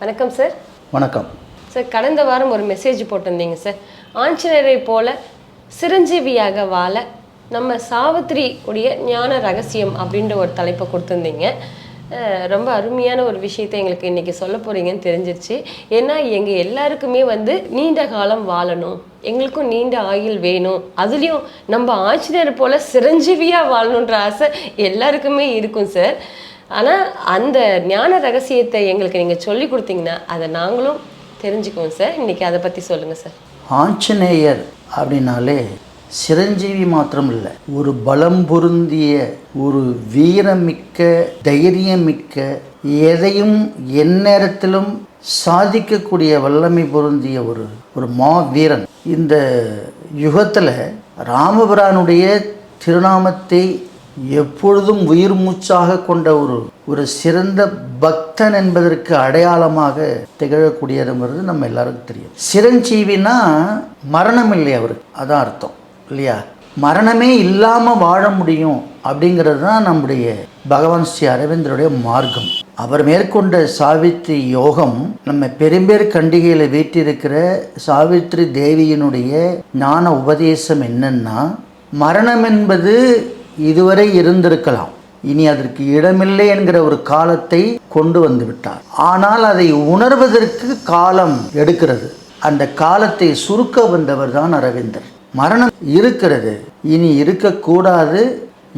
வணக்கம் சார் வணக்கம். சார் கடந்த வாரம் ஒரு மெசேஜ் போட்டிருந்தீங்க சார் ஆஞ்சநேயரை போல சிரஞ்சீவியாக வாழ நம்ம சாவித்திரி உடைய ஞான ரகசியம் அப்படின்ற ஒரு தலைப்பை கொடுத்துருந்தீங்க. ரொம்ப அருமையான ஒரு விஷயத்தை எங்களுக்கு இன்னைக்கு சொல்ல போறீங்கன்னு தெரிஞ்சிருச்சு. ஏன்னா எங்க எல்லாருக்குமே வந்து நீண்ட காலம் வாழணும். எங்களுக்கும் நீண்ட ஆயுள் வேணும். அதுலேயும் நம்ம ஆஞ்சநேயர் போல சிரஞ்சீவியா வாழணுன்ற ஆசை எல்லாருக்குமே இருக்கும் சார் ஆனால் அந்த ஞான ரகசியத்தை எங்களுக்கு நீங்கள் சொல்லி கொடுத்தீங்கன்னா அதை நாங்களும் தெரிஞ்சுக்குவோம் சார். இன்றைக்கி அதை பற்றி சொல்லுங்கள் சார். ஆஞ்சநேயர் அப்படின்னாலே சிரஞ்சீவி மாத்திரம் இல்லை ஒரு பலம் பொருந்திய ஒரு வீரமிக்க தைரியமிக்க எதையும் எந்நேரத்திலும் சாதிக்கக்கூடிய வல்லமை பொருந்திய ஒரு ஒரு மா வீரன் இந்த யுகத்தில் ராமபிரானுடைய திருநாமத்தை எப்பொழுதும் உயிர் மூச்சாக கொண்ட ஒரு ஒரு சிறந்த பக்தன் என்பதற்கு அடையாளமாக திகழக்கூடியதுங்கிறது நம்ம எல்லாருக்கும் தெரியும். சிரஞ்சீவினா மரணம் இல்லை அவருக்கு. அதான் அர்த்தம். இல்லையா? மரணமே இல்லாமல் வாழ முடியும் அப்படிங்கிறது தான் நம்முடைய பகவான் ஸ்ரீ அரவிந்தருடைய மார்க்கம். அவர் மேற்கொண்ட சாவித்ரி யோகம் நம்ம பெரும்பேர் கண்டிகையில் வீட்டிருக்கிற சாவித்ரி தேவியினுடைய ஞான உபதேசம் என்னன்னா மரணம் என்பது இதுவரை இருந்திருக்கலாம். இனி அதற்கு இடமில்லை என்கிற ஒரு காலத்தை கொண்டு வந்து விட்டார் ஆனால் அதை உணர்வதற்கு காலம் எடுக்கிறது. அந்த காலத்தை சுருக்க வந்தவர் தான் அரவிந்தர். மரணம் இருக்கிறது. இனி இருக்கக்கூடாது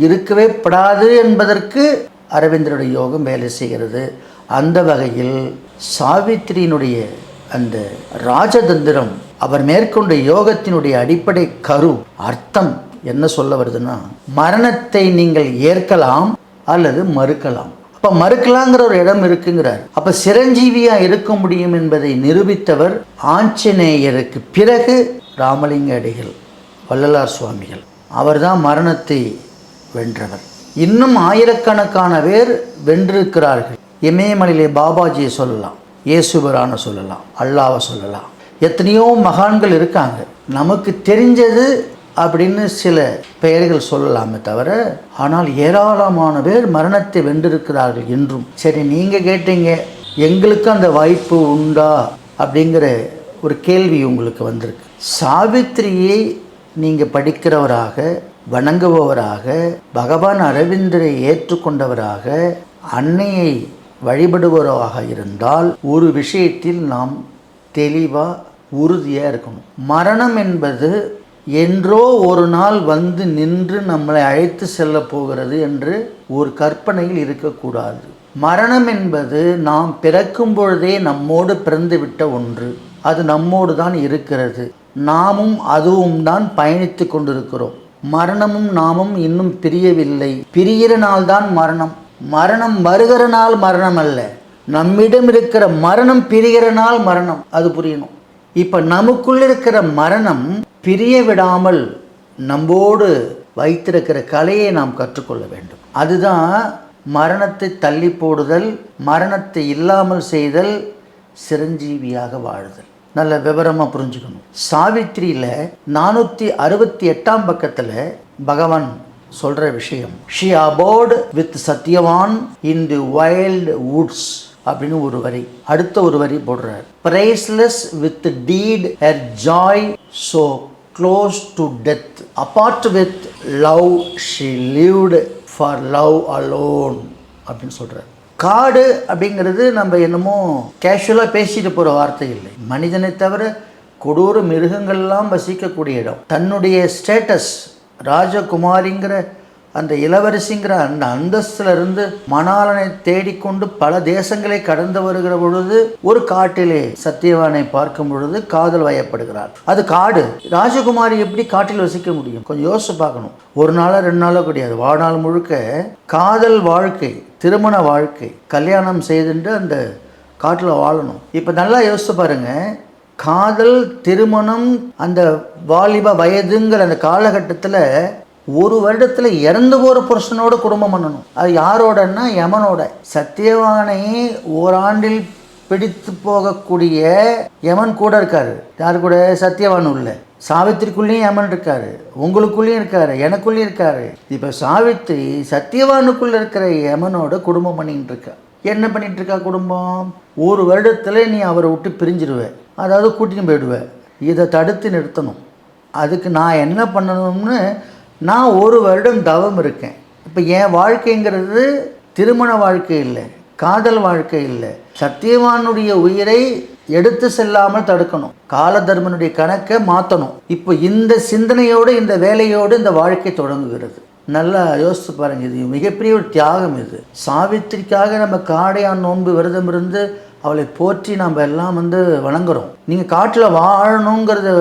இருக்கவே படாது என்பதற்கு அரவிந்தருடைய யோகம் வேலை செய்கிறது. அந்த வகையில் சாவித்திரியினுடைய அந்த ராஜதந்திரம் அவர் மேற்கொண்ட யோகத்தினுடைய அடிப்படை கரு அர்த்தம் என்ன சொல்ல வருதுன்னா மரணத்தை நீங்கள் ஏற்கலாம் அல்லது மறுக்கலாம். அப்போ மறுக்கலாங்கிற ஒரு இடம் இருக்குங்கிறார். அப்போ சிரஞ்சீவியா இருக்க முடியும் என்பதை நிரூபித்தவர் ஆஞ்சநேயருக்கு பிறகு ராமலிங்க அடிகள் வள்ளலார் சுவாமிகள். அவர்தான் மரணத்தை வென்றவர். இன்னும் ஆயிரக்கணக்கான பேர் வென்றிருக்கிறார்கள். இமயமலையிலே பாபாஜியை சொல்லலாம் இயேசுபரான சொல்லலாம் அல்லாவை சொல்லலாம். எத்தனையோ மகான்கள் இருக்காங்க. நமக்கு தெரிஞ்சது அப்படின்னு சில பெயர்கள் சொல்லலாமே தவிர ஆனால் ஏராளமான பேர் மரணத்தை வென்றிருக்கிறார்கள் என்றும். சரி நீங்கள் கேட்டீங்க எங்களுக்கு அந்த வாய்ப்பு உண்டா? அப்படிங்கிற ஒரு கேள்வி உங்களுக்கு வந்திருக்கு. சாவித்திரியை நீங்கள் படிக்கிறவராக வணங்குபவராக பகவான் அரவிந்தரை ஏற்றுக்கொண்டவராக அன்னையை வழிபடுபவராக இருந்தால் ஒரு விஷயத்தில் நாம் தெளிவாக உறுதியாக இருக்கணும். மரணம் என்பது என்றோ ஒரு நாள் வந்து நின்று நம்மளை அழைத்து செல்ல போகிறது என்று ஒரு கற்பனையில் இருக்கக்கூடாது. மரணம் என்பது நாம் பிறக்கும் பொழுதே நம்மோடு பிறந்துவிட்ட ஒன்று. அது நம்மோடு தான் இருக்கிறது. நாமும் அதுவும் தான் பயணித்து கொண்டிருக்கிறோம். மரணமும் நாமும் இன்னும் பிரியவில்லை. பிரிகிற நாள் தான் மரணம். மரணம் வருகிற நாள் மரணம் அல்ல. நம்மிடம் இருக்கிற மரணம் பிரிகிற நாள் மரணம். அது புரியணும். இப்போ நமக்குள் இருக்கிற மரணம் பிரிய விடாமல் நம்மோடு வைத்திருக்கிற கலையை நாம் கற்றுக்கொள்ள வேண்டும். அதுதான் மரணத்தை தள்ளி போடுதல் மரணத்தை இல்லாமல் செய்தல் சிரஞ்சீவியாக வாழுதல். நல்ல விவரமாக புரிஞ்சுக்கணும். சாவித்திரியில் நானூற்றி அறுபத்தி எட்டாம் பக்கத்தில் பகவான் சொல்கிற விஷயம் she abode with Satyavan in the wild woods அப்படின்னு ஒரு வரி அடுத்த ஒரு வரி போடுறார். Priceless with deed her joy so close to death apart with love she lived for love alone அப்படின்னு சொல்கிறார் காடு அப்படிங்கிறது நம்ம என்னமோ கேஷுவலாக பேசிட்டு போகிற வார்த்தை இல்லை. மனிதனை தவிர கொடூர மிருகங்கள்லாம் வசிக்கக்கூடிய இடம். தன்னுடைய ஸ்டேட்டஸ் ராஜகுமாரிங்கிற அந்த இளவரசிங்கிற அந்த அந்தஸ்துல இருந்து மணாலனை தேடிக்கொண்டு பல தேசங்களை கடந்து வருகிற பொழுது ஒரு காட்டிலே சத்தியவானை பார்க்கும் பொழுது காதல் வயப்படுகிறார். அது காடு. ராஜகுமாரி எப்படி காட்டில் வசிக்க முடியும்? கொஞ்சம் யோசிச்சு பார்க்கணும். ஒரு நாளோ ரெண்டு நாளோ கிடையாது. வாழ்நாள் முழுக்க காதல் வாழ்க்கை திருமண வாழ்க்கை கல்யாணம் செய்துட்டு அந்த காட்டில் வாழணும். இப்போ நல்லா யோசிச்சு பாருங்க. காதல் திருமணம் அந்த வாலிப வயதுங்கிற அந்த காலகட்டத்தில் ஒரு வருடத்தில் இறந்து போகிற புருஷனோட குடும்பம் பண்ணணும். அது யாரோடன்னா யமனோட. சத்தியவானை ஓராண்டில் பிடித்து போகக்கூடிய யமன் கூட இருக்காரு. யார் கூட? சத்தியவான் உள்ள. சாவித்திரிக்குள்ளேயும் யமன் இருக்காரு. உங்களுக்குள்ளேயும் இருக்காரு. எனக்குள்ளேயும் இருக்காரு. இப்போ சாவித்திரி சத்தியவானுக்குள்ள இருக்கிற யமனோட குடும்பம் பண்ணிட்டு இருக்கா. என்ன பண்ணிட்டு இருக்கா குடும்பம்? ஒரு வருடத்துல நீ அவரை விட்டு பிரிஞ்சிருவ. அதாவது கூட்டின்னு போயிடுவேன் இதை தடுத்து நிறுத்தணும். அதுக்கு நான் என்ன பண்ணணும்னு நான் ஒரு வருடம் தவம் இருக்கேன். இப்போ என் வாழ்க்கைங்கிறது திருமண வாழ்க்கை இல்லை காதல் வாழ்க்கை இல்லை. சத்தியவானுடைய உயிரை எடுத்து செல்லாமல் தடுக்கணும். காலதர்மனுடைய கணக்கை மாற்றணும் இப்போ இந்த சிந்தனையோடு இந்த வேலையோடு இந்த வாழ்க்கை தொடங்குகிறது. நல்லா யோசித்து பாருங்க இது மிகப்பெரிய ஒரு தியாகம் இது. சாவித்திரிக்காக நம்ம காடையான் நோன்பு விரதம் இருந்து அவளை போற்றி நம்ம எல்லாம் வந்து வணங்குறோம். நீங்கள் காட்டில் வாழணுங்கிறது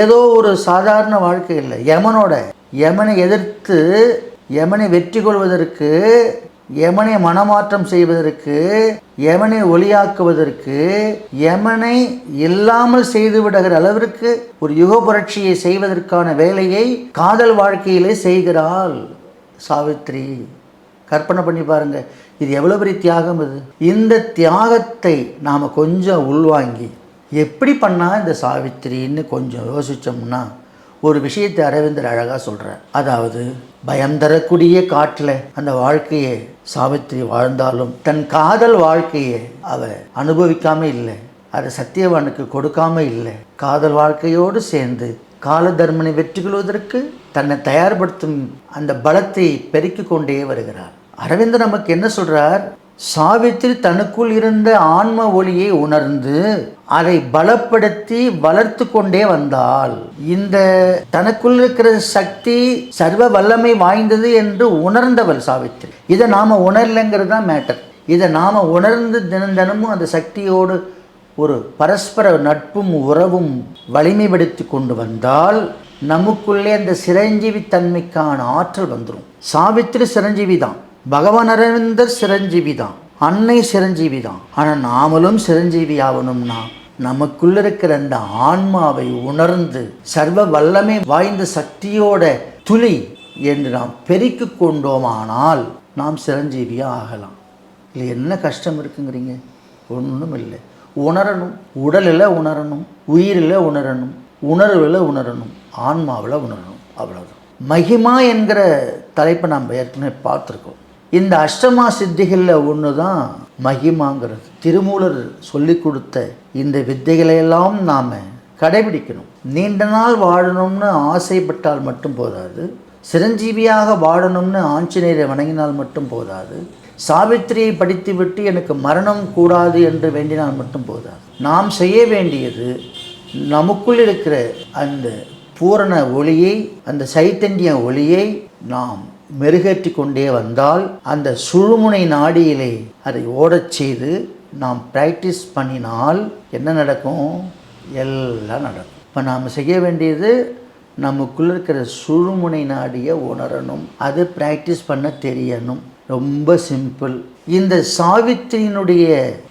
ஏதோ ஒரு சாதாரண வாழ்க்கை இல்லை யமனோட. யமனை எதிர்த்து யமனை வெற்றி கொள்வதற்கு யமனை மனமாற்றம் செய்வதற்கு யமனை ஒளியாக்குவதற்கு யமனை இல்லாமல் செய்து விடுகிற அளவிற்கு ஒரு யுக புரட்சியை செய்வதற்கான வேலையை காதல் வாழ்க்கையிலே செய்கிறாள் சாவித்ரி. கற்பனை பண்ணி பாருங்க இது எவ்வளோ பெரிய தியாகம் இது? இந்த தியாகத்தை நாம் கொஞ்சம் உள்வாங்கி எப்படி பண்ணால் இந்த சாவித்திரின்னு கொஞ்சம் யோசித்தோம்னா ஒரு விஷயத்தை அரவிந்தர் அழகாக சொல்கிறார் அதாவது பயம் தரக்கூடிய காட்டில் அந்த வாழ்க்கையை சாவித்திரி வாழ்ந்தாலும் தன் காதல் வாழ்க்கையை அவ அனுபவிக்காம இல்லை. அதை சத்தியவானுக்கு கொடுக்காம இல்லை. காதல் வாழ்க்கையோடு சேர்ந்து காலதர்மனை வெற்றி கொள்வதற்கு தன்னை தயார்படுத்தும் அந்த பலத்தை பெருக்கிக் கொண்டே வருகிறார். அரவிந்தர் நமக்கு என்ன சொல்கிறார் சாவித்திரி தனக்குள் இருந்த ஆன்ம ஒளியை உணர்ந்து அதை பலப்படுத்தி வளர்த்து கொண்டே வந்தாள். இந்த தனக்குள் இருக்கிற சக்தி சர்வ வல்லமை வாய்ந்தது என்று உணர்ந்தவள் சாவித்திரி. இதை நாம் உணரலைங்கிறது தான் மேட்டர் இதை நாம் உணர்ந்து தினம் தினமும் அந்த சக்தியோடு ஒரு பரஸ்பர நட்பும் உறவும் வலிமைப்படுத்தி கொண்டு வந்தால் நமக்குள்ளே அந்த சிரஞ்சீவி தன்மைக்கான ஆற்றல் வந்துடும் சாவித்திரி சிரஞ்சீவி தான் பகவான் அரவிந்தர் சிரஞ்சீவி தான் அன்னை சிரஞ்சீவி தான் ஆனால் நாமளும் சிரஞ்சீவி ஆகணும்னா நமக்குள்ள இருக்கிற அந்த ஆன்மாவை உணர்ந்து சர்வ வல்லமை வாய்ந்த சக்தியோட துளி என்று நாம் பெருக்கி கொண்டோமானால் நாம் சிரஞ்சீவியாக ஆகலாம். இல்லை என்ன கஷ்டம் இருக்குங்கிறீங்க? ஒன்றும் இல்லை. உணரணும். உடலில் உணரணும். உயிரில் உணரணும். உணர்வில் உணரணும். ஆன்மாவில் உணரணும். அவ்வளோதான் மகிமா என்கிற தலைப்பை நம்ம ஏற்கனவே பார்த்துருக்கோம். இந்த அஷ்டமா சித்திகளில் ஒன்று தான் மகிமாங்கிறது. திருமூலர் சொல்லி கொடுத்த இந்த வித்தைகளையெல்லாம் நாம் கடைபிடிக்கணும். நீண்ட நாள் வாழணும்னு ஆசைப்பட்டால் மட்டும் போதாது. சிரஞ்சீவியாக வாழணும்னு ஆஞ்சநேயரை வணங்கினால் மட்டும் போதாது. சாவித்திரியை படித்துவிட்டு எனக்கு மரணம் கூடாது என்று வேண்டினால் மட்டும் போதாது. நாம் செய்ய வேண்டியது நமக்குள் இருக்கிற அந்த பூரண ஒளியை அந்த சைத்தன்ய ஒளியை நாம் மெருகேற்றி கொண்டே வந்தால் அந்த சுழுமுனை நாடியிலே அதை ஓடச் செய்து நாம் ப்ராக்டிஸ் பண்ணினால் என்ன நடக்கும்? எல்லாம் நடக்கும். இப்போ நாம் செய்ய வேண்டியது நமக்குள்ள இருக்கிற சுழுமுனை நாடியை உணரணும். அது ப்ராக்டிஸ் பண்ண தெரியணும். ரொம்ப சிம்பிள் இந்த சாவித்திரியினுடைய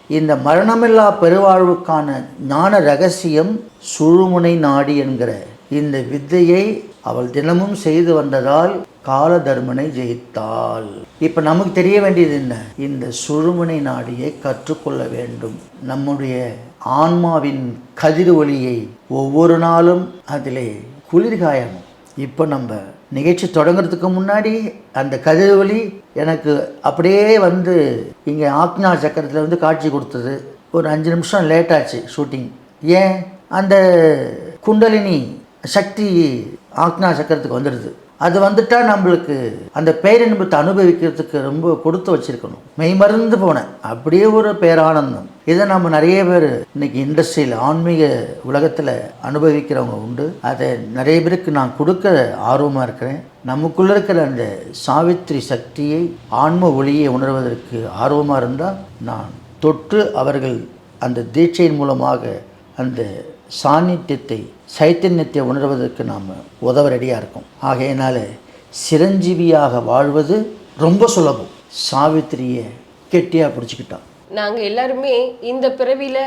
இந்த மரணமில்லா பெருவாழ்வுக்கான ஞான ரகசியம் சுழுமுனை நாடி என்கிற இந்த வித்தையை அவள் தினமும் செய்து வந்ததால் காலதர்மனை ஜெயித்தாள். இப்போ நமக்கு தெரிய வேண்டியது என்ன? இந்த சுழுமுனை நாடியை கற்றுக்கொள்ள வேண்டும். நம்முடைய ஆன்மாவின் கதிர் ஒளியை ஒவ்வொரு நாளும் அதிலே குளிர்காயணும் இப்போ நம்ம நிகழ்ச்சி தொடங்குறதுக்கு முன்னாடி அந்த கதிர் ஒளி எனக்கு அப்படியே வந்து இங்கே ஆக்னா சக்கரத்தில் வந்து காட்சி கொடுத்தது. ஒரு அஞ்சு நிமிஷம் லேட் ஆச்சு ஷூட்டிங். ஏன்? அந்த குண்டலினி சக்தி ஆக்னா சக்கரத்துக்கு வந்துடுது அது வந்துட்டால் நம்மளுக்கு அந்த பேரின்பத்தை அனுபவிக்கிறதுக்கு ரொம்ப கொடுத்து வச்சிருக்கணும். மெய்மறந்து போனேன். அப்படியே ஒரு பேரானந்தம். இதை நம்ம நிறைய பேர் இன்னைக்கு இண்டஸ்ட்ரியில் ஆன்மீக உலகத்தில் அனுபவிக்கிறவங்க உண்டு. அதை நிறைய பேருக்கு நான் கொடுக்க ஆர்வமாக இருக்கிறேன். நமக்குள்ளே இருக்கிற அந்த சாவித்திரி சக்தியை ஆன்ம ஒளியை உணர்வதற்கு ஆர்வமாக இருந்தால் நான் தொற்று அவர்கள் அந்த தீட்சையின் மூலமாக அந்த சாநித்தியத்தை சைத்தன்யத்தை உணர்வதற்கு நாம் உதவ ரெடியாக இருக்கோம். ஆகையினால சிரஞ்சீவியாக வாழ்வது ரொம்ப சுலபம். சாவித்திரியை கெட்டியாக பிடிச்சிக்கிட்டான் நாங்கள் எல்லாருமே இந்த பிறவியில்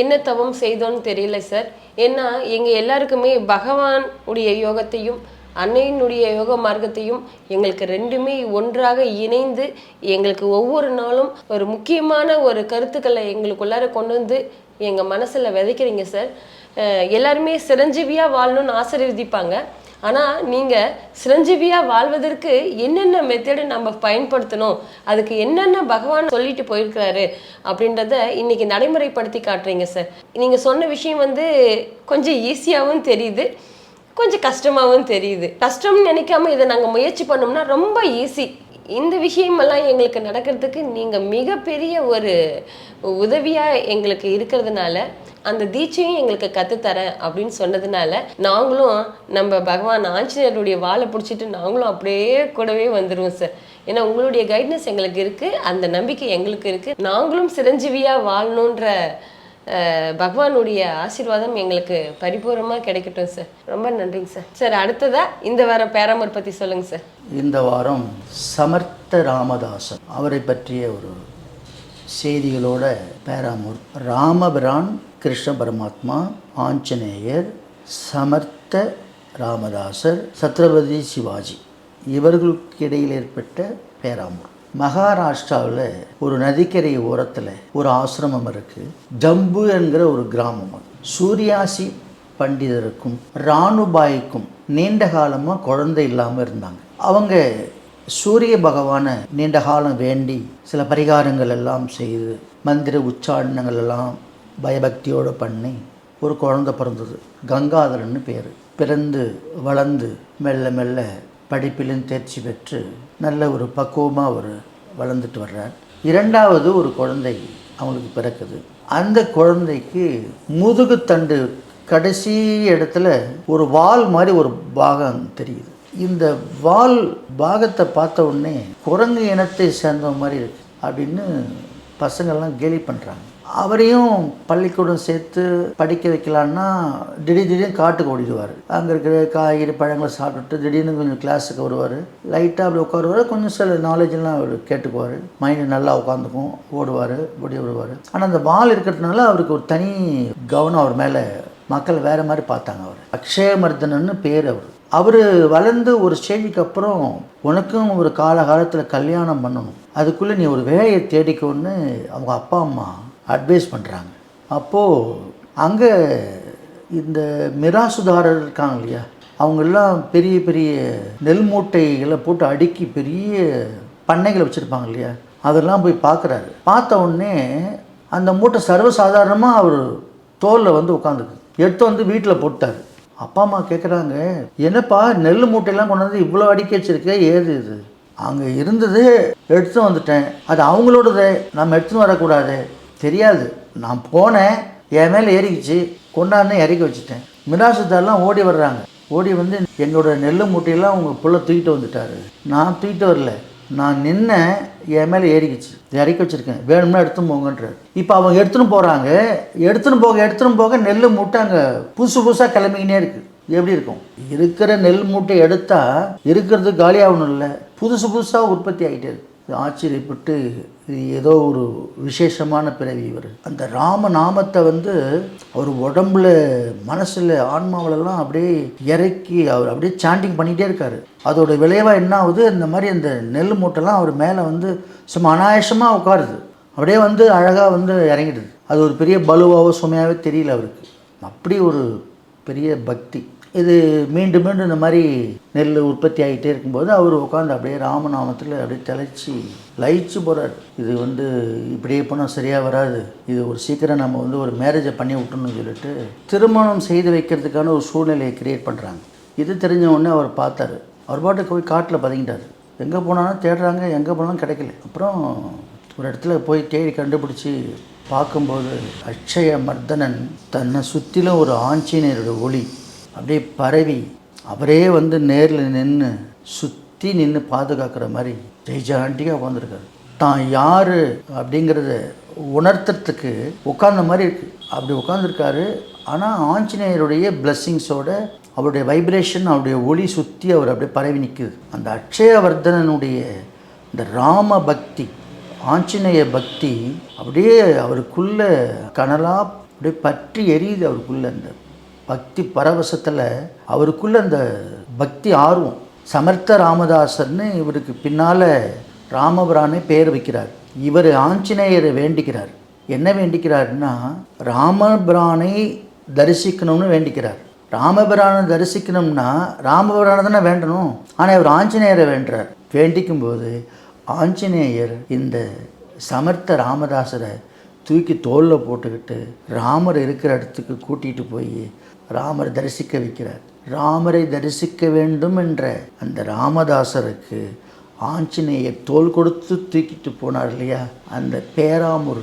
என்ன தவம் செய்தோன்னு தெரியல சார். ஏன்னா எங்கள் எல்லாருக்குமே பகவான் உடைய யோகத்தையும் அன்னையினுடைய யோக மார்க்கத்தையும் எங்களுக்கு ரெண்டுமே ஒன்றாக இணைந்து எங்களுக்கு ஒவ்வொரு நாளும் ஒரு முக்கியமான ஒரு கருத்துக்களை எங்களுக்குள்ளார கொண்டு வந்து எங்கள் மனசில் விதைக்கிறீங்க சார் எல்லாருமே சிரஞ்சீவியாக வாழணும்னு ஆசீர்வதிப்பாங்க. ஆனால் நீங்கள் சிரஞ்சீவியாக வாழ்வதற்கு என்னென்ன மெத்தடு நம்ம பயன்படுத்தணும்? அதுக்கு என்னென்ன பகவான் சொல்லிட்டு போயிருக்கிறாரு? அப்படின்றத இன்னைக்கு நடைமுறைப்படுத்தி காட்டுறீங்க சார் நீங்கள் சொன்ன விஷயம் வந்து கொஞ்சம் ஈஸியாகவும் தெரியுது. கொஞ்சம் கஷ்டமாகவும் தெரியுது. கஷ்டம்னு நினைக்காம இதை நாங்கள் முயற்சி பண்ணோம்னா ரொம்ப ஈஸி இந்த விஷயமெல்லாம் எங்களுக்கு நடக்கிறதுக்கு நீங்கள் மிகப்பெரிய ஒரு உதவியாக எங்களுக்கு இருக்கிறதுனால அந்த தீட்சையும் எங்களுக்கு கற்றுத்தரேன் அப்படின்னு சொன்னதுனால நாங்களும் நம்ம பகவான் ஆஞ்சநேயருடைய வாழை பிடிச்சிட்டு நாங்களும் அப்படியே கூடவே வந்துடுவோம் சார். ஏன்னா உங்களுடைய கைட்னஸ் எங்களுக்கு இருக்குது அந்த நம்பிக்கை எங்களுக்கு இருக்குது நாங்களும் சிரஞ்சீவியாக வாழணுன்ற பகவானுடைய ஆசீர்வாதம் எங்களுக்கு பரிபூர்ணமாக கிடைக்கட்டும் சார் ரொம்ப நன்றிங்க சார் சார் அடுத்ததா இந்த வாரம் பேராமர் பற்றி சொல்லுங்கள் சார் இந்த வாரம் சமர்த்த ராமதாசன் அவரை பற்றிய ஒரு செய்திகளோட பேராமூர். ராமபிரான் கிருஷ்ண பரமாத்மா ஆஞ்சநேயர் சமர்த்த ராமதாசர் சத்ரபதி சிவாஜி. இவர்களுக்கு இடையில் ஏற்பட்ட பேராமூர். மகாராஷ்டிராவில் ஒரு நதிக்கரை ஓரத்தில் ஒரு ஆசிரமம் இருக்குது ஜம்பு என்கிற ஒரு கிராமம் அது. பண்டிதருக்கும் ராணுபாய்க்கும் நீண்ட காலமாக குழந்தை இல்லாமல் இருந்தாங்க. அவங்க சூரிய பகவானை நீண்ட காலம் வேண்டி சில பரிகாரங்கள் எல்லாம் செய்து மந்திர உச்சாரணங்கள் எல்லாம் பயபக்தியோடு பண்ணி ஒரு குழந்தை பிறந்தது. கங்காதரன்னு பேர். பிறந்து வளர்ந்து மெல்ல மெல்ல படிப்பிலும் தேர்ச்சி பெற்று நல்ல ஒரு பக்குவமாக ஒரு வளர்ந்துட்டு வர்றார். இரண்டாவது ஒரு குழந்தை அவங்களுக்கு பிறக்குது. அந்த குழந்தைக்கு முதுகுத்தண்டு கடைசி இடத்துல ஒரு வால் மாதிரி ஒரு பாகம் தெரியுது. இந்த வால் பாகத்தை பார்த்த உடனே குரங்கு இனத்தை சேர்ந்த மாதிரி இருக்கு அப்படின்னு பசங்கள்லாம் கேலி பண்ணுறாங்க அவரையும் பள்ளிக்கூடம் சேர்த்து படிக்க வைக்கலான்னா திடீர் திடீர்னு காட்டுக்கு ஓடிடுவார். அங்கே இருக்கிற காய்கறி பழங்களை சாப்பிட்டுட்டு திடீர்னு கொஞ்சம் கிளாஸுக்கு வருவார். லைட்டாக அப்படி உட்காருவார். கொஞ்சம் சில நாலேஜெல்லாம் அவர் கேட்டுக்குவார். மைண்டு நல்லா உட்காந்துக்கும் ஓடுவார் ஓடி வருவார். ஆனால் அந்த பால் இருக்கிறதுனால அவருக்கு ஒரு தனி கவனம் அவர் மேலே. மக்கள் வேறு மாதிரி பார்த்தாங்க அவர். அக்ஷயமர்தனன்னு பேர் அவர். அவர் வளர்ந்து ஒரு ஸ்டேஜுக்கு அப்புறம் உனக்கும் ஒரு காலகாலத்தில் கல்யாணம் பண்ணணும். அதுக்குள்ளே நீ ஒரு வேலையை தேடிக்கோன்னு அவங்க அப்பா அம்மா அட்வைஸ் பண்ணுறாங்க அப்போது அங்கே இந்த மிராசுதாரர் இருக்காங்க இல்லையா அவங்கெல்லாம் பெரிய பெரிய நெல் மூட்டைகளை போட்டு அடுக்கி பெரிய பண்ணைகளை வச்சுருப்பாங்க இல்லையா அதெல்லாம் போய் பார்க்குறாரு பார்த்த உடனே அந்த மூட்டை சர்வசாதாரணமாக அவர் தோலில் வந்து உட்காந்துக்கு எடுத்து வந்து வீட்டில் போட்டார். அப்பா அம்மா கேட்குறாங்க என்னப்பா நெல் மூட்டையெல்லாம் கொண்டு வந்து இவ்வளோ அடுக்கி வச்சிருக்க ஏது இது? அங்கே இருந்தது எடுத்து வந்துட்டேன். அது அவங்களோடது. நம்ம எடுத்துன்னு வரக்கூடாது. தெரியாது. நான் போனேன் என் மேலே ஏறிக்கிச்சு கொண்டாந்து இறக்கி வச்சுட்டேன். மிராசுதாரெலாம் ஓடி வர்றாங்க. ஓடி வந்து எங்களோட நெல் மூட்டையெல்லாம் உங்கள் புள்ள தூக்கிட்டு வந்துட்டாரு. நான் தூக்கிட்டு வரல. நான் நின்ன என் மேலே ஏறிக்கிச்சு. இறக்கி வச்சுருக்கேன். வேணும்னா எடுத்துன்னு போங்கன்றார். இப்போ அவங்க எடுத்துன்னு போகிறாங்க எடுத்துன்னு போக எடுத்துன்னு போக நெல் மூட்டை அங்கே புதுசு புதுசாக கிளம்பிக்கினே இருக்குது எப்படி இருக்கும்? இருக்கிற நெல் மூட்டை எடுத்தால் இருக்கிறது காலியாகணும் இல்லை புதுசு புதுசாக உற்பத்தி ஆகிட்டே இருக்குது ஆச்சரியப்பட்டு இது ஏதோ ஒரு விசேஷமான பிறவி இவர். அந்த ராம நாமத்தை வந்து அவர் உடம்புல மனசில் ஆன்மாவிலலாம் அப்படியே இறக்கி அவர் அப்படியே சாண்டிங் பண்ணிகிட்டே இருக்கார். அதோட விளைவாக என்ன ஆகுது? இந்த மாதிரி அந்த நெல் மூட்டைலாம் அவர் மேலே வந்து சும்மா அனாயசமாக உட்காருது. அப்படியே வந்து அழகாக வந்து இறங்கிடுது. அது ஒரு பெரிய பலுவாவோ சுமையாகவே தெரியல அவருக்கு. அப்படி ஒரு பெரிய பக்தி. இது மீண்டும் மீண்டும் இந்த மாதிரி நெல் உற்பத்தி ஆகிட்டே இருக்கும்போது அவர் உட்காந்து அப்படியே ராமநாமத்தில் அப்படியே தெளிச்சு லயிச்சு போகிறார் இது வந்து இப்படியே போனால் சரியாக வராது. இது ஒரு சீக்கிரம் நம்ம வந்து ஒரு மேரேஜை பண்ணி விட்டணும்னு சொல்லிட்டு திருமணம் செய்து வைக்கிறதுக்கான ஒரு சூழ்நிலையை கிரியேட் பண்ணுறாங்க இது தெரிஞ்ச உடனே அவர் பார்த்தாரு. அவர் பாட்டுக்கு போய் காட்டில் பதுங்கிட்டார். எங்கே போனாலும் தேடுறாங்க எங்கே போனாலும் கிடைக்கல. அப்புறம் ஒரு இடத்துல போய் தேடி கண்டுபிடிச்சி பார்க்கும்போது அக்ஷய மர்தனன் தன்னை சுற்றிலும் ஒரு ஆஞ்சநேயரோட ஒளி அப்படியே பரவி அவரே வந்து நேரில் நின்று சுற்றி நின்று பாதுகாக்கிற மாதிரி ஜெய்ஜாண்டியாக உட்காந்துருக்காரு தான் யார் அப்படிங்கிறத உணர்த்துறதுக்கு உட்கார்ந்த மாதிரி இருக்குது அப்படி உட்காந்துருக்காரு ஆனால் ஆஞ்சநேயருடைய பிளஸ்ஸிங்ஸோட அவருடைய வைப்ரேஷன் அவருடைய ஒளி சுற்றி அவர் அப்படியே பரவி நிற்குது அந்த அக்ஷயவர்தனனுடைய இந்த ராம பக்தி ஆஞ்சநேய பக்தி அப்படியே அவருக்குள்ள கனலாக அப்படியே பற்றி எரியுது அவருக்குள்ள அந்த பக்தி பரவசத்தில் அவருக்குள்ள அந்த பக்தி ஆர்வம். சமர்த்த ராமதாசர்னு இவருக்கு பின்னால் ராமபுரானே பேர் வைக்கிறார். இவர் ஆஞ்சநேயரை வேண்டிக்கிறார். என்ன வேண்டிக்கிறாருன்னா ராமபிரானை தரிசிக்கணும்னு வேண்டிக்கிறார். ராமபிரானை தரிசிக்கணும்னா ராமபிரானை தானே வேண்டணும்? ஆனால் இவர் ஆஞ்சநேயரை வேண்டுறார். வேண்டிக்கும் போது ஆஞ்சநேயர் இந்த சமர்த்த ராமதாசரை தூக்கி தோளில் போட்டுக்கிட்டு ராமர் இருக்கிற இடத்துக்கு கூட்டிகிட்டு போய் ராமரை தரிசிக்க வைக்கிறார். ராமரை தரிசிக்க வேண்டும் என்ற அந்த ராமதாசருக்கு ஆஞ்சநேயர் தோல் கொடுத்து தூக்கிட்டு போனார் இல்லையா? அந்த பேராமூர்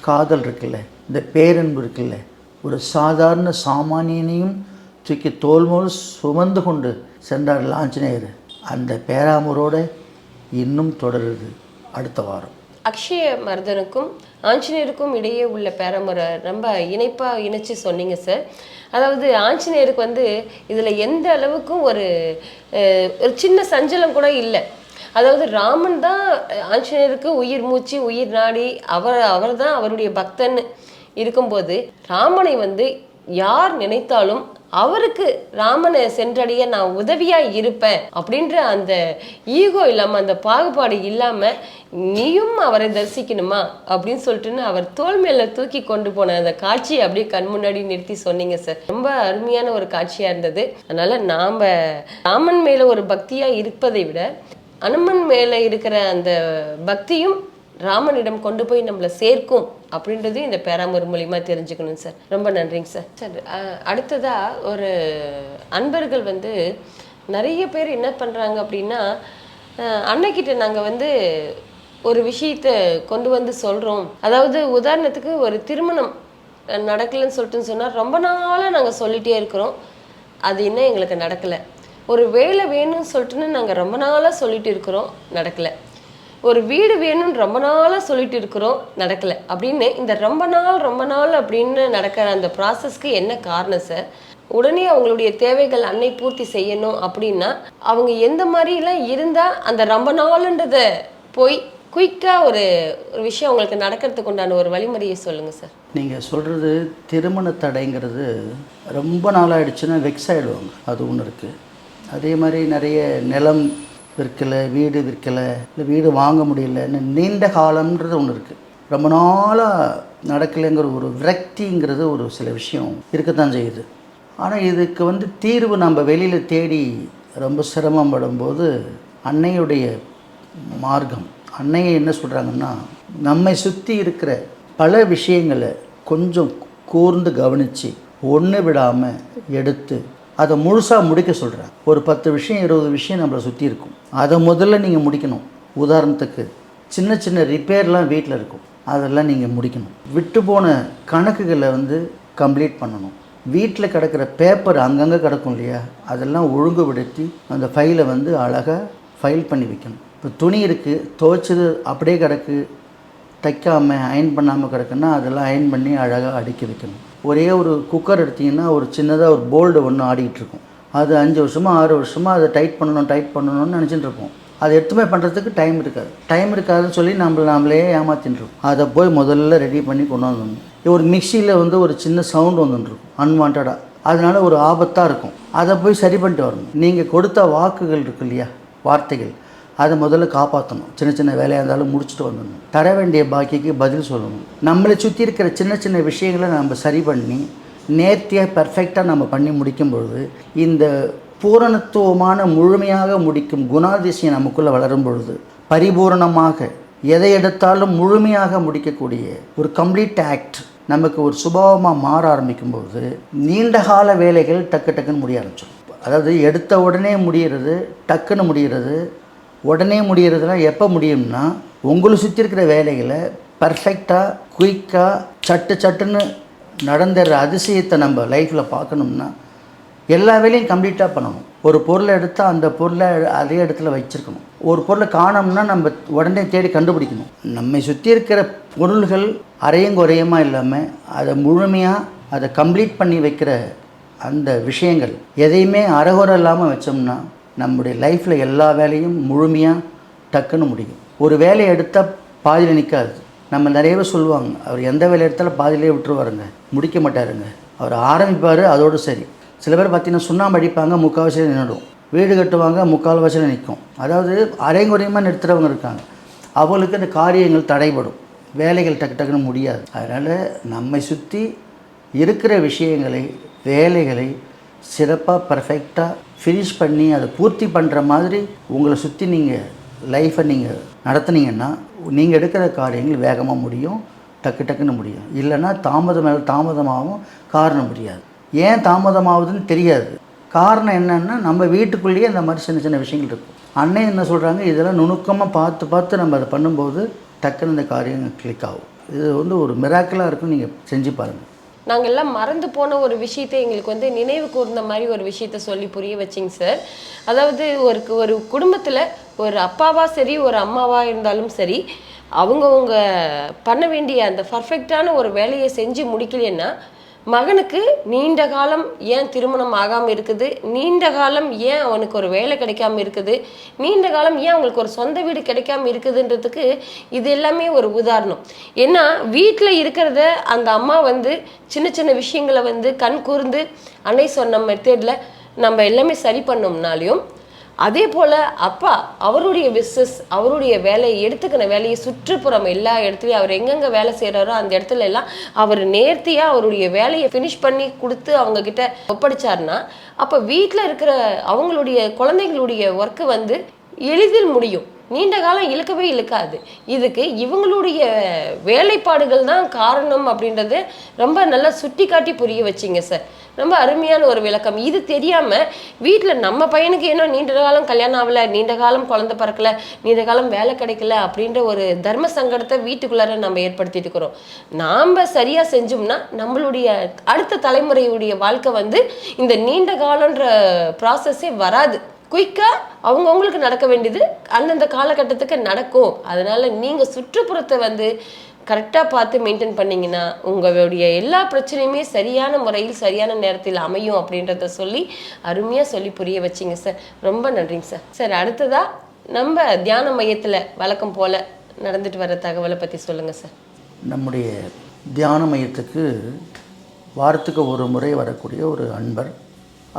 காதல் இருக்குல்ல இந்த பேரன்பு இருக்குல்ல ஒரு சாதாரண சாமானியனையும் தூக்கி தோல்மோல் சுமந்து கொண்டு சென்றார் ஆஞ்சநேயர். அந்த பேராமூரோடு இன்னும் தொடருது அடுத்த வாரம். அக்ஷய மர்தனுக்கும் ஆஞ்சநேயருக்கும் இடையே உள்ள பேரமுறை ரொம்ப இணைப்பாக இணைச்சு சொன்னீங்க சார் அதாவது ஆஞ்சநேயருக்கு வந்து இதில் எந்த அளவுக்கும் ஒரு ஒரு சின்ன சஞ்சலம் கூட இல்லை. அதாவது ராமன் தான் ஆஞ்சநேயருக்கு உயிர் மூச்சு உயிர் நாடி அவர் அவர் தான் அவருடைய பக்தன் இருக்கும்போது ராமனை வந்து யார் நினைத்தாலும் அவருக்கு ராமனை சென்றடைய நான் உதவியா இருப்பேன் அப்படின்ற அந்த ஈகோ இல்லாம அந்த பாகுபாடு இல்லாம நீயும் அவரை தரிசிக்கணுமா அப்படின்னு சொல்லிட்டுன்னு அவர் தோல் மேல தூக்கி கொண்டு போன அந்த காட்சியை அப்படியே கண் முன்னாடி நிறுத்தி சொன்னீங்க சார் ரொம்ப அருமையான ஒரு காட்சியா இருந்தது. அதனால நாம ராமன் மேல ஒரு பக்தியா இருப்பதை விட அனுமன் மேல இருக்கிற அந்த பக்தியும் ராமனிடம் கொண்டு போய் நம்மளை சேர்க்கும் அப்படின்றது இந்த பேராமூர் மூலியமா தெரிஞ்சுக்கணும் சார். ரொம்ப நன்றிங்க சார். சார் அடுத்ததாக அடுத்ததா ஒரு அன்பர்கள் வந்து நிறைய பேர் என்ன பண்றாங்க அப்படின்னா அன்னைக்கிட்ட நாங்க வந்து ஒரு விஷயத்த கொண்டு வந்து சொல்றோம். அதாவது உதாரணத்துக்கு ஒரு திருமணம் நடக்கலைன்னு சொல்லிட்டு சொன்னா ரொம்ப நாளா நாங்க சொல்லிட்டே இருக்கிறோம். அது இன்னும் எங்களுக்கு நடக்கலை. ஒரு வேலை வேணும்னு சொல்லிட்டுன்னு நாங்கள் ரொம்ப நாளாக சொல்லிட்டு இருக்கிறோம் நடக்கலை. ஒரு வீடு வேணும்னு ரொம்ப நாளாக சொல்லிட்டு இருக்கிறோம் நடக்கலை. அப்படின்னு இந்த ரொம்ப நாள் ரொம்ப நாள் அப்படின்னு நடக்கிற அந்த ப்ராசஸ்க்கு என்ன காரணம் சார் உடனே அவங்களுடைய தேவைகள் அன்னை பூர்த்தி செய்யணும் அப்படின்னா அவங்க எந்த மாதிரிலாம் இருந்தால் அந்த ரொம்ப நாளுன்றத போய் குயிக்காக ஒரு ஒரு விஷயம் அவங்களுக்கு நடக்கிறதுக்கு உண்டான ஒரு வழிமுறையை சொல்லுங்கள் சார் நீங்கள் சொல்கிறது திருமண தடைங்கிறது ரொம்ப நாளாகிடுச்சுன்னா வெக்ஸ் ஆகிடுவாங்க அது ஒன்று இருக்குது அதே மாதிரி நிறைய நிலம் விற்கலை வீடு விற்கலை இல்லை வீடு வாங்க முடியலன்னு நீண்ட காலம்ன்றது ஒன்று இருக்குது ரொம்ப நாளாக நடக்கலைங்கிற ஒரு விரக்திங்கிறது ஒரு சில விஷயம் இருக்கத்தான் செய்யுது. ஆனால் இதுக்கு வந்து தீர்வு நம்ம வெளியில் தேடி ரொம்ப சிரமம் படும்போது அன்னையுடைய மார்க்கம். அன்னையை என்ன சொல்கிறாங்கன்னா நம்மை சுற்றி இருக்கிற பல விஷயங்களை கொஞ்சம் கூர்ந்து கவனித்து ஒன்று விடாமல் எடுத்து அதை முழுசாக முடிக்க சொல்கிறேன் ஒரு பத்து விஷயம் இருபது விஷயம் நம்மளை சுற்றி இருக்கும். அதை முதல்ல நீங்கள் முடிக்கணும். உதாரணத்துக்கு சின்ன சின்ன ரிப்பேர்லாம் வீட்டில் இருக்கும். அதெல்லாம் நீங்கள் முடிக்கணும். விட்டு போன கணக்குகளை வந்து கம்ப்ளீட் பண்ணணும். வீட்டில் கிடக்கிற பேப்பர் அங்கங்கே கிடக்கும் இல்லையா? அதெல்லாம் ஒழுங்குபடுத்தி அந்த ஃபைலை வந்து அழகாக ஃபைல் பண்ணி வைக்கணும். இப்போ துணி இருக்குது துவைச்சது அப்படியே கிடக்கு. தைக்காமல் அயன் பண்ணாமல் கிடக்குன்னா அதெல்லாம் அயன் பண்ணி அழகாக அடுக்கி வைக்கணும். ஒரே ஒரு குக்கர் எடுத்திங்கன்னா ஒரு சின்னதாக ஒரு போல்டு ஒன்று ஆடிக்கிட்டு இருக்கும் அது அஞ்சு வருஷமாக ஆறு வருஷமாக அதை டைட் பண்ணணும் டைட் பண்ணணும்னு நினச்சிட்டு இருப்போம். அதை எடுத்துமே பண்ணுறதுக்கு டைம் இருக்காது. டைம் இருக்காதுன்னு சொல்லி நம்ம நாமளே ஏமாத்தின்னு அதை போய் முதல்ல ரெடி பண்ணி கொண்டு வந்துடணும் ஒரு மிக்சியில் வந்து ஒரு சின்ன சவுண்ட் வந்துட்டுருக்கும் அன்வான்டாக அதனால ஒரு ஆபத்தாக இருக்கும். அதை போய் சரி பண்ணிட்டு வரணும். நீங்கள் கொடுத்த வாக்குகள் இருக்கு இல்லையா? வார்த்தைகள். அதை முதல்ல காப்பாற்றணும் சின்ன சின்ன வேலையாக இருந்தாலும் முடிச்சுட்டு வந்துடணும். தர வேண்டிய பாக்கிக்கு பதில் சொல்லணும். நம்மளை சுற்றி இருக்கிற சின்ன சின்ன விஷயங்களை நம்ம சரி பண்ணி நேர்த்தியாக பர்ஃபெக்டாக நம்ம பண்ணி முடிக்கும் பொழுது இந்த பூரணத்துவமான முழுமையாக முடிக்கும் குணாதிசயம் நமக்குள்ளே வளரும் பொழுது பரிபூரணமாக எதை எடுத்தாலும் முழுமையாக முடிக்கக்கூடிய ஒரு கம்ப்ளீட் ஆக்ட் நமக்கு ஒரு சுபாவமாக மாற ஆரம்பிக்கும்போது நீண்ட கால வேலைகள் டக்கு டக்குன்னு முடிய ஆரம்பிச்சிடும். அதாவது எடுத்த உடனே முடிகிறது டக்குன்னு முடிகிறது உடனே முடிகிறதுனா எப்போ முடியும்னா உங்களை சுற்றி இருக்கிற வேலைகளை பர்ஃபெக்டாக குயிக்காக சட்டு சட்டுன்னு நடந்துடுற அதிசயத்தை நம்ம லைஃப்பில் பார்க்கணும்னா எல்லா வேலையும் கம்ப்ளீட்டாக பண்ணணும். ஒரு பொருளை எடுத்தால் அந்த பொருளை அதே இடத்துல வச்சிருக்கணும். ஒரு பொருளை காணோம்னா நம்ம உடனே தேடி கண்டுபிடிக்கணும். நம்மை சுற்றி இருக்கிற பொருள்கள் அரையும் குறையுமா இல்லாமல் அதை முழுமையாக அதை கம்ப்ளீட் பண்ணி வைக்கிற அந்த விஷயங்கள் எதையுமே அறகுறை இல்லாமல் வச்சோம்னா நம்முடைய லைஃப்பில் எல்லா வேலையும் முழுமையாக டக்குன்னு முடியும். ஒரு வேலையை எடுத்தால் பாதியில் நிற்காது நம்ம நிறையவே சொல்லுவாங்க அவர் எந்த வேலை எடுத்தாலும் பாதியிலே விட்டுருவாருங்க. முடிக்க மாட்டாருங்க. அவர் ஆரம்பிப்பார் அதோடு சரி. சில பேர் பார்த்தீங்கன்னா சுண்ணாம்பு அடிப்பாங்க முக்கால்வாசியில் நின்றுடும் வீடு கட்டுவாங்க முக்கால்வாசியில் நிற்கும் அதாவது அரைங்குறையமாக நிறுத்துறவங்க இருக்காங்க. அவங்களுக்கு இந்த காரியங்கள் தடைபடும். வேலைகள் டக்கு டக்குன்னு முடியாது. அதனால் நம்மை சுற்றி இருக்கிற விஷயங்களை வேலைகளை சிறப்பாக பர்ஃபெக்டாக ஃபினிஷ் பண்ணி அதை பூர்த்தி பண்ணுற மாதிரி உங்களை சுற்றி நீங்கள் லைஃப்பை நீங்கள் நடத்துனீங்கன்னா நீங்கள் எடுக்கிற காரியங்கள் வேகமாக முடியும் டக்கு டக்குன்னு முடியும். இல்லைன்னா தாமதம் மேலே தாமதமாகவும் காரணம் முடியாது ஏன் தாமதமாகுதுன்னு தெரியாது. காரணம் என்னென்னா நம்ம வீட்டுக்குள்ளேயே இந்த மாதிரி சின்ன சின்ன விஷயங்கள் இருக்கும். அண்ணே என்ன சொல்கிறாங்க இதெல்லாம் நுணுக்கமாக பார்த்து பார்த்து நம்ம அதை பண்ணும்போது டக்குன்னு இந்த காரியம் கிளிக் ஆகும். இது வந்து ஒரு மிராக்கலாக இருக்கும். நீங்கள் செஞ்சு பாருங்கள் நாங்கள் எல்லாம் மறந்து போன ஒரு விஷயத்தை எங்களுக்கு வந்து நினைவு கூர்ந்த மாதிரி ஒரு விஷயத்த சொல்லி புரிய வச்சிங்க சார். அதாவது ஒரு ஒரு குடும்பத்தில் ஒரு அப்பாவா சரி ஒரு அம்மாவா இருந்தாலும் சரி அவங்கவுங்க பண்ண வேண்டிய அந்த பர்ஃபெக்டான ஒரு வேலையை செஞ்சு முடிக்கலன்னா மகனுக்கு நீண்ட காலம் ஏன் திருமணம் ஆகாமல் இருக்குது? நீண்ட காலம் ஏன் அவனுக்கு ஒரு வேலை கிடைக்காம இருக்குது? நீண்ட காலம் ஏன் அவங்களுக்கு ஒரு சொந்த வீடு கிடைக்காம இருக்குதுன்றதுக்கு இது எல்லாமே ஒரு உதாரணம். ஏன்னா வீட்டில் இருக்கிறத அந்த அம்மா வந்து சின்ன சின்ன விஷயங்களை வந்து கண் கூர்ந்து அன்னை சொன்ன மெத்தேடில் நம்ம எல்லாமே சரி பண்ணோம்னாலையும் அதே போல் அப்பா அவருடைய பிஸ்னஸ் அவருடைய வேலையை எடுத்துக்கின வேலையை சுற்றுப்புறம் எல்லா இடத்துலையும் அவர் எங்கெங்கே வேலை செய்கிறாரோ அந்த இடத்துல எல்லாம் அவர் நேர்த்தியாக அவருடைய வேலையை ஃபினிஷ் பண்ணி கொடுத்து அவங்க ஒப்படைச்சார்னா ஒப்படைச்சாருன்னா அப்போ வீட்டில் இருக்கிற அவங்களுடைய குழந்தைங்களுடைய ஒர்க்கு வந்து எளிதில் முடியும். நீண்ட காலம் இழுக்கவே இழுக்காது. இதுக்கு இவங்களுடைய வேலைப்பாடுகள் தான் காரணம் அப்படின்றத ரொம்ப நல்லா சுட்டி காட்டி புரிய வச்சிங்க சார் ரொம்ப அருமையான ஒரு விளக்கம். இது தெரியாம வீட்டில் நம்ம பையனுக்கு ஏன்னா நீண்ட காலம் கல்யாணம் ஆகல நீண்ட காலம் குழந்தை பிறக்கல நீண்ட காலம் வேலை கிடைக்கல அப்படின்ற ஒரு தர்ம சங்கடத்தை வீட்டுக்குள்ளார நம்ம ஏற்படுத்திட்டு இருக்கிறோம். நாம் சரியா செஞ்சோம்னா நம்மளுடைய அடுத்த தலைமுறையுடைய வாழ்க்கை வந்து இந்த நீண்ட காலன்ற ப்ராசஸே வராது. குயிக்காக அவங்கவுங்களுக்கு நடக்க வேண்டியது அந்தந்த காலகட்டத்துக்கு நடக்கும். அதனால் நீங்கள் சுற்றுப்புறத்தை வந்து கரெக்டாக பார்த்து மெயின்டைன் பண்ணிங்கன்னா உங்களுடைய எல்லா பிரச்சனையுமே சரியான முறையில் சரியான நேரத்தில் அமையும் அப்படின்றத சொல்லி அருமையாக சொல்லி புரிய வச்சிங்க சார் ரொம்ப நன்றிங்க சார் சார் அடுத்ததாக நம்ம தியான மையத்தில் வழக்கம் போல் நடந்துட்டு வர தகவலை பற்றி சொல்லுங்கள் சார் நம்முடைய தியான மையத்துக்கு வாரத்துக்கு ஒரு முறை வரக்கூடிய ஒரு அன்பர்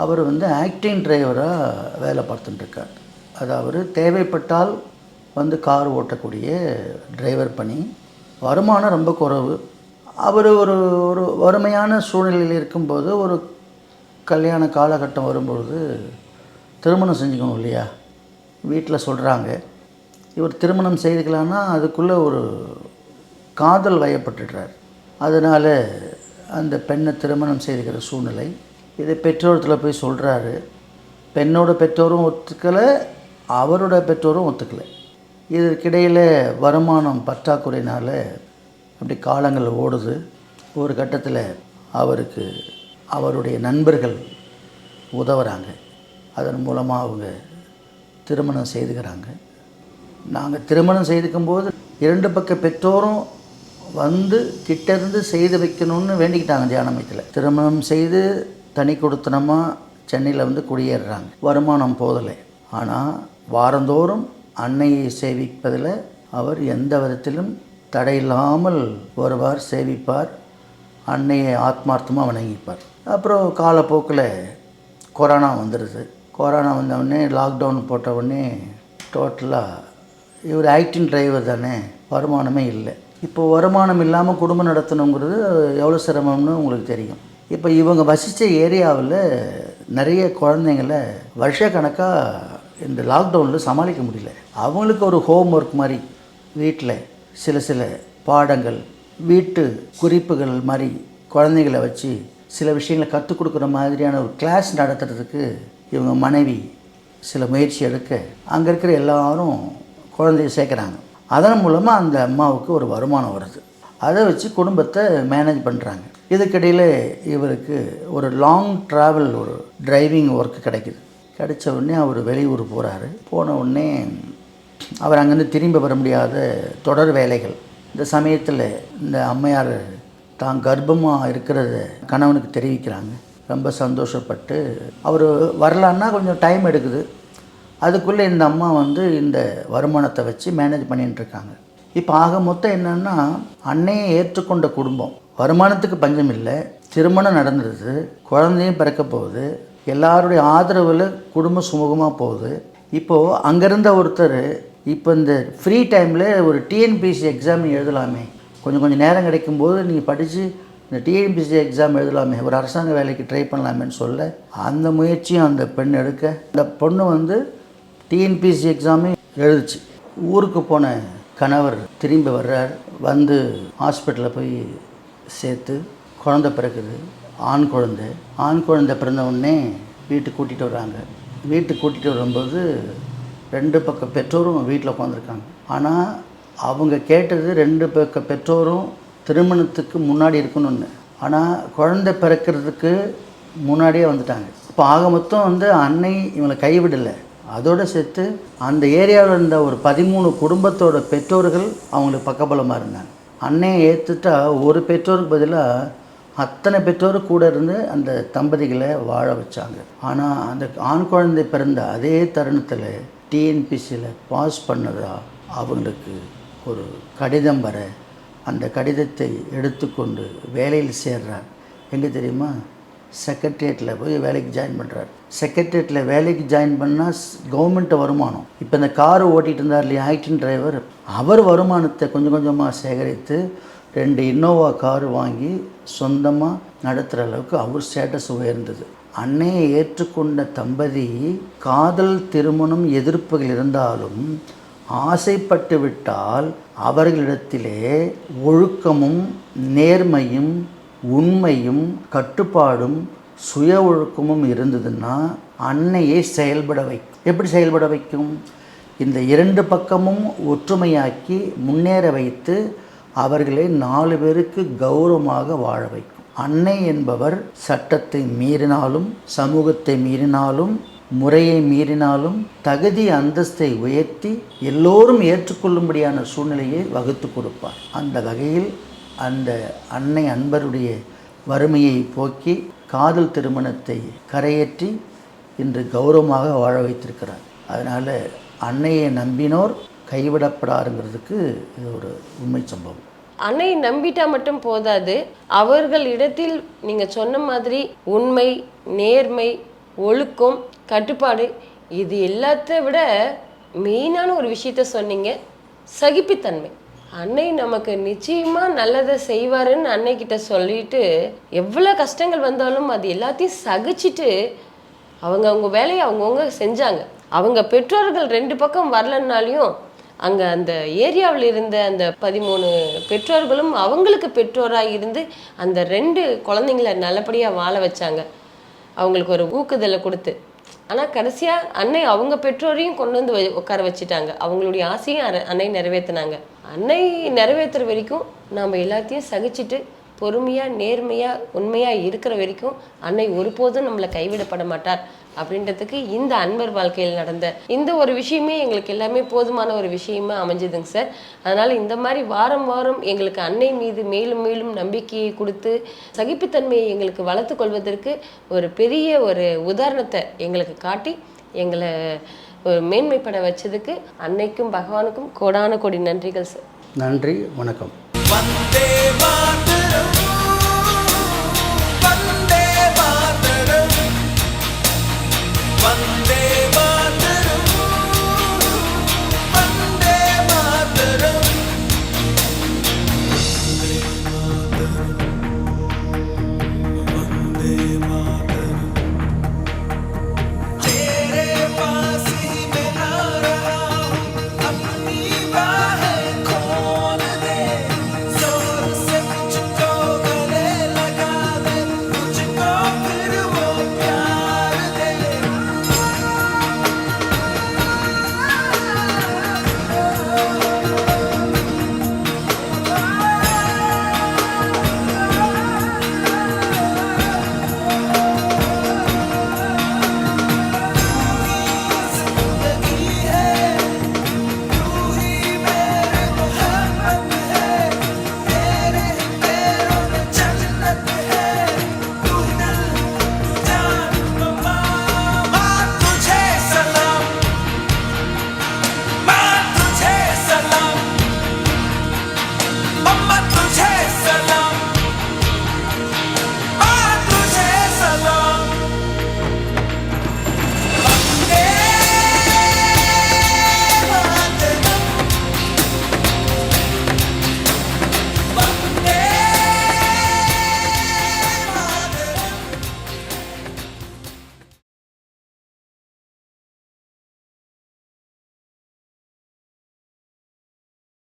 அவர் வந்து ஆக்டிங் டிரைவராக வேலை பார்த்துட்டுருக்கார். அதாவது தேவைப்பட்டால் வந்து கார் ஓட்டக்கூடிய டிரைவர் பணி. வருமானம் ரொம்ப குறைவு. அவர் ஒரு ஒரு வறுமையான சூழ்நிலையில் இருக்கும்போது ஒரு கல்யாண காலகட்டம் வரும்பொழுது திருமணம் செஞ்சுக்கணும் இல்லையா? வீட்டில் சொல்கிறாங்க இவர் திருமணம் செய்துக்கலான்னா அதுக்குள்ளே ஒரு காதல் வயப்பட்டுடுறார். அதனால் அந்த பெண்ணை திருமணம் செய்துக்கிற சூழ்நிலை இதை பெற்றோரத்தில் போய் சொல்கிறாரு பெண்ணோட பெற்றோரும் ஒத்துக்கலை அவரோட பெற்றோரும் ஒத்துக்கலை. இதற்கிடையில் வருமானம் பற்றாக்குறையினால் அப்படி காலங்கள் ஓடுது. ஒரு கட்டத்தில் அவருக்கு அவருடைய நண்பர்கள் உதவுறாங்க. அதன் மூலமாக அவங்க திருமணம் செய்துக்கிறாங்க. நாங்கள் திருமணம் செய்துக்கும் போது இரண்டு பக்க பெற்றோரும் வந்து கிட்டேருந்து செய்து வைக்கணும்னு வேண்டிக்கிட்டாங்க தியானமயத்தில் திருமணம் செய்து தனி கொடுத்தனமாக சென்னையில் வந்து குடியேறுறாங்க. வருமானம் போதலை. ஆனால் வாரந்தோறும் அன்னையை சேவிப்பதில் அவர் எந்த விதத்திலும் தடையில்லாமல் வருவார் சேவிப்பார். அன்னையை ஆத்மார்த்தமாக வணங்கிப்பார். அப்புறம் காலப்போக்கில் கொரோனா வந்துடுது கொரோனா வந்தவுடனே லாக்டவுன் போட்ட உடனே டோட்டலாக இவர் ஆக்டிங் டிரைவர் தானே. வருமானமே இல்லை. இப்போ வருமானம் இல்லாமல் குடும்பம் நடத்தணுங்கிறது எவ்வளோ சிரமம்னு உங்களுக்கு தெரியும். இப்போ இவங்க வசித்த ஏரியாவில் நிறைய குழந்தைங்கள வருஷக்கணக்காக இந்த லாக்டவுனில் சமாளிக்க முடியல. அவங்களுக்கு ஒரு ஹோம் ஒர்க் மாதிரி வீட்டில் சில சில பாடங்கள் வீட்டு குறிப்புகள் மாதிரி குழந்தைகளை வச்சு சில விஷயங்களை கற்றுக் கொடுக்குற மாதிரியான ஒரு கிளாஸ் நடத்துறதுக்கு இவங்க மனைவி சில முயற்சி எடுக்க அங்கே இருக்கிற எல்லாரும் குழந்தைய சேர்க்குறாங்க. அதன் மூலமாக அந்த அம்மாவுக்கு ஒரு வருமானம் வருது. அதை வச்சு குடும்பத்தை மேனேஜ் பண்ணுறாங்க இதுக்கிடையில் இவருக்கு ஒரு லாங் ட்ராவல் ஒரு டிரைவிங் ஒர்க் கிடைக்குது. கிடைச்ச உடனே அவர் வெளியூர் போகிறாரு போன உடனே அவர் அங்கேருந்து திரும்பி வர முடியாத தொடர் வேலைகள். இந்த சமயத்தில் இந்த அம்மையார் தான் கர்ப்பமாக இருக்கிறத கணவனுக்கு தெரிவிக்கிறாங்க. ரொம்ப சந்தோஷப்பட்டு அவர் வரலான்னா கொஞ்சம் டைம் எடுக்குது. அதுக்குள்ளே இந்த அம்மா வந்து இந்த வருமானத்தை வச்சு மேனேஜ் பண்ணிகிட்டு இருக்காங்க. இப்போ ஆக மொத்தம் என்னென்னா அன்னையை ஏற்றுக்கொண்ட குடும்பம். வருமானத்துக்கு பஞ்சம் இல்லை. திருமணம் நடந்துடுது குழந்தையும் பிறக்க போகுது. எல்லாருடைய ஆதரவில் குடும்பம் சுமூகமாக போகுது. இப்போது அங்கேருந்த ஒருத்தர் இப்போ இந்த ஃப்ரீ டைமில் ஒரு டிஎன்பிஎஸ்சி எக்ஸாம் எழுதலாமே. கொஞ்சம் கொஞ்சம் நேரம் கிடைக்கும்போது நீங்கள் படித்து இந்த டிஎன்பிசி எக்ஸாம் எழுதலாமே. ஒரு அரசாங்க வேலைக்கு ட்ரை பண்ணலாமேன்னு சொல்ல அந்த முயற்சியும் அந்த பெண் எடுக்க. அந்த பொண்ணு வந்து டிஎன்பிசி எக்ஸாமே எழுதுச்சு. ஊருக்கு போன கணவர் திரும்பி வர்றார். வந்து ஹாஸ்பிட்டலில் போய் சேர்த்து குழந்த பிறக்குது ஆண் குழந்தை. ஆண் குழந்தை பிறந்த உடனே வீட்டுக்கு கூட்டிகிட்டு வராங்க வீட்டுக்கு கூட்டிகிட்டு வரும்போது ரெண்டு பக்க பெற்றோரும் வீட்டில் உட்காந்துருக்காங்க. ஆனால் அவங்க கேட்டது ரெண்டு பக்க பெற்றோரும் திருமணத்துக்கு முன்னாடி இருக்கணும்னு ஆனால் குழந்தை பிறக்கிறதுக்கு முன்னாடியே வந்துட்டாங்க. இப்போ ஆக மொத்தம் வந்து அன்னை இவங்களை கைவிடலை. அதோடு சேர்த்து அந்த ஏரியாவில் இருந்த ஒரு பதிமூணு குடும்பத்தோட பெற்றோர்கள் அவங்களுக்கு பக்கபலமாக இருந்தாங்க. அன்னையை ஏற்றுட்டா ஒரு பெற்றோருக்கு பதிலாக அத்தனை பெற்றோர் கூட இருந்து அந்த தம்பதிகளை வாழ வச்சாங்க. ஆனால் அந்த ஆண் குழந்தை பிறந்த அதே தருணத்தில் டிஎன்பிசியில் பாஸ் பண்ணதா அவங்களுக்கு ஒரு கடிதம் வர அந்த கடிதத்தை எடுத்துக்கொண்டு வேலையில் சேர்றார். எங்கே தெரியுமா? செக்ரட்டரியேட்டில் போய் வேலைக்கு ஜாயின் பண்ணுறார் செக்ரட்டரியேட்டில் வேலைக்கு ஜாயின் பண்ணால் கவர்மெண்ட்டு வருமானம். இப்போ இந்த கார் ஓட்டிகிட்டு இருந்தார் இல்லையா ஆக்டின் டிரைவர் அவர் வருமானத்தை கொஞ்சம் கொஞ்சமாக சேகரித்து ரெண்டு இன்னோவா கார் வாங்கி சொந்தமாக நடத்துகிற அளவுக்கு அவர் ஸ்டேட்டஸ் உயர்ந்தது. அன்னையை ஏற்றுக்கொண்ட தம்பதி காதல் திருமணம் எதிர்ப்புகள் இருந்தாலும் ஆசைப்பட்டு விட்டால் அவர்களிடத்திலே ஒழுக்கமும் நேர்மையும் உண்மையும் கட்டுப்பாடும் சுய ஒழுக்கமும் இருந்ததுன்னா அன்னையை செயல்பட வைக்கும் எப்படி செயல்பட வைக்கும்? இந்த இரண்டு பக்கமும் ஒற்றுமையாக்கி முன்னேற வைத்து அவர்களை நாலு பேருக்கு கௌரவமாக வாழ வைக்கும். அன்னை என்பவர் சட்டத்தை மீறினாலும் சமூகத்தை மீறினாலும் முறையை மீறினாலும் தகுதி அந்தஸ்தை உயர்த்தி எல்லோரும் ஏற்றுக்கொள்ளும்படியான சூழ்நிலையை வகுத்து கொடுப்பார். அந்த வகையில் அந்த அன்னை அன்பருடைய வறுமையை போக்கி காதல் திருமணத்தை கரையேற்றி இன்று கௌரவமாக வாழ வைத்திருக்கிறார். அதனால் அன்னையை நம்பினோர் கைவிடப்படாருங்கிறதுக்கு இது ஒரு உண்மை சம்பவம். அன்னை நம்பிட்டா மட்டும் போதாது அவர்கள் இடத்தில் நீங்கள் சொன்ன மாதிரி உண்மை நேர்மை ஒழுக்கம் கட்டுப்பாடு இது எல்லாத்த விட மெயினான ஒரு விஷயத்த சொன்னீங்க சகிப்புத்தன்மை. அன்னை நமக்கு நிச்சயமா நல்லதை செய்வாருன்னு அன்னை கிட்ட சொல்லிட்டு எவ்வளோ கஷ்டங்கள் வந்தாலும் அது எல்லாத்தையும் சகிச்சிட்டு அவங்க அவங்க வேலையை அவங்கவுங்க செஞ்சாங்க. அவங்க பெற்றோர்கள் ரெண்டு பக்கம் வரலன்னாலையும் அங்கே அந்த ஏரியாவில் இருந்த அந்த பதிமூணு பெற்றோர்களும் அவங்களுக்கு பெற்றோராக இருந்து அந்த ரெண்டு குழந்தைங்கள நல்லபடியாக வாழ வச்சாங்க. அவங்களுக்கு ஒரு ஊக்குதலை கொடுத்து. ஆனால் கடைசியாக அன்னை அவங்க பெற்றோரையும் கொண்டு வந்து உட்கார வச்சுட்டாங்க. அவங்களுடைய ஆசையும் அன்னை நிறைவேற்றினாங்க அன்னை நிறைவேற்றுற வரைக்கும் நாம் எல்லாத்தையும் சகிச்சுட்டு பொறுமையாக நேர்மையாக உண்மையாக இருக்கிற வரைக்கும் அன்னை ஒருபோதும் நம்மளை கைவிடப்பட மாட்டார். அப்படின்றதுக்கு இந்த அன்பர் வாழ்க்கையில் நடந்த இந்த ஒரு விஷயமே எங்களுக்கு எல்லாமே போதுமான ஒரு விஷயமா அமைஞ்சதுங்க சார். அதனால் இந்த மாதிரி வாரம் வாரம் எங்களுக்கு அன்னை மீது மேலும் மேலும் நம்பிக்கையை கொடுத்து சகிப்புத்தன்மையை எங்களுக்கு வளர்த்து கொள்வதற்கு ஒரு பெரிய ஒரு உதாரணத்தை எங்களுக்கு காட்டி எங்களை ஒரு மேன்மைப்பட வச்சதுக்கு அன்னைக்கும் பகவானுக்கும் கோடான கோடி நன்றிகள் சார். நன்றி வணக்கம்.